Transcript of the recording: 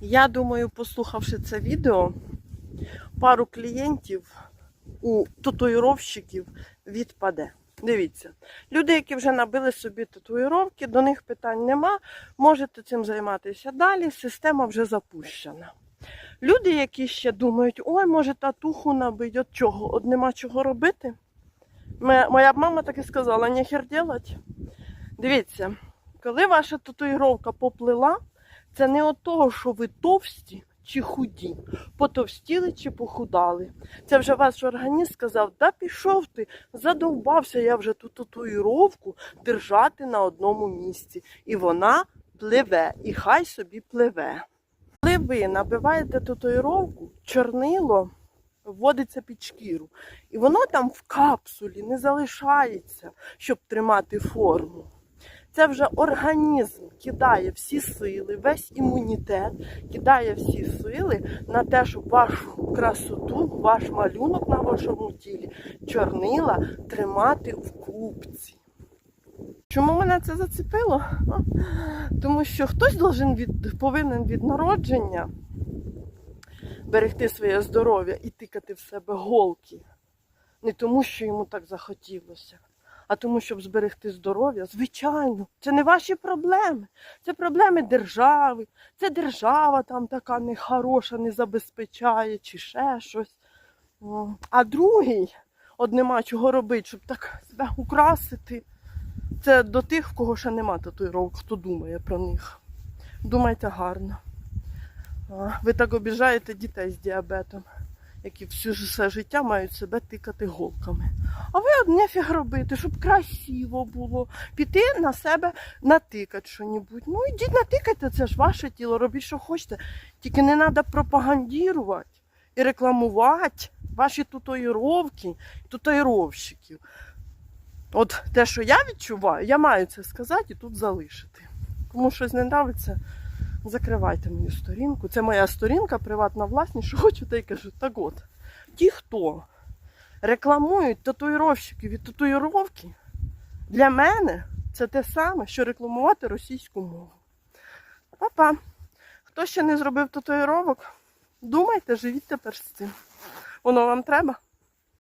Я думаю, послухавши це відео, пару клієнтів у татуїровщиків відпаде. Дивіться, люди, які вже набили собі татуїровки, до них питань нема. Можете цим займатися далі. Система вже запущена. Люди, які ще думають, ой, може татуху набить, от чого, от нема чого робити. Моя мама так і сказала, ніхер делать. Дивіться, коли ваша татуїровка поплила, це не от того, що ви товсті чи худі, потовстіли чи похудали. Це вже ваш організм сказав, да пішов ти, задовбався я вже ту татуїровку держати на одному місці. І вона пливе, і хай собі пливе. Коли ви набиваєте татуїровку, чорнило вводиться під шкіру. І воно там в капсулі не залишається, щоб тримати форму. Це вже організм кидає всі сили, весь імунітет кидає всі сили на те, щоб вашу красоту, ваш малюнок на вашому тілі, чорнила тримати в купці. Чому мене це зацепило? Тому що хтось від, повинен від народження берегти своє здоров'я і тикати в себе голки. Не тому, що йому так захотілося, а тому, щоб зберегти здоров'я. Звичайно, це не ваші проблеми. Це проблеми держави. Це держава там така нехороша, не забезпечає чи ще щось. А другий, от нема чого робити, щоб так себе украсити. Це до тих, в кого ще нема татуїровок, хто думає про них. Думайте гарно. Ви так обіжаєте дітей з діабетом, які всю все життя мають себе тикати голками. А ви от нефіг робити, щоб красиво було. Піти на себе натикати що-небудь. Ну ідіть натикайте, це ж ваше тіло, робіть, що хочете. Тільки не треба пропагандувати і рекламувати ваші татуїровки, татуїровщиків. От те, що я відчуваю, я маю це сказати і тут залишити. Кому щось не нравиться, закривайте мою сторінку. Це моя сторінка, приватна власність, що хочу, та й кажу. Так от, ті, хто рекламують татуїровщиків і татуїровки, для мене це те саме, що рекламувати російську мову. Па-па. Хто ще не зробив татуїровок, думайте, живіть тепер з цим. Воно вам треба?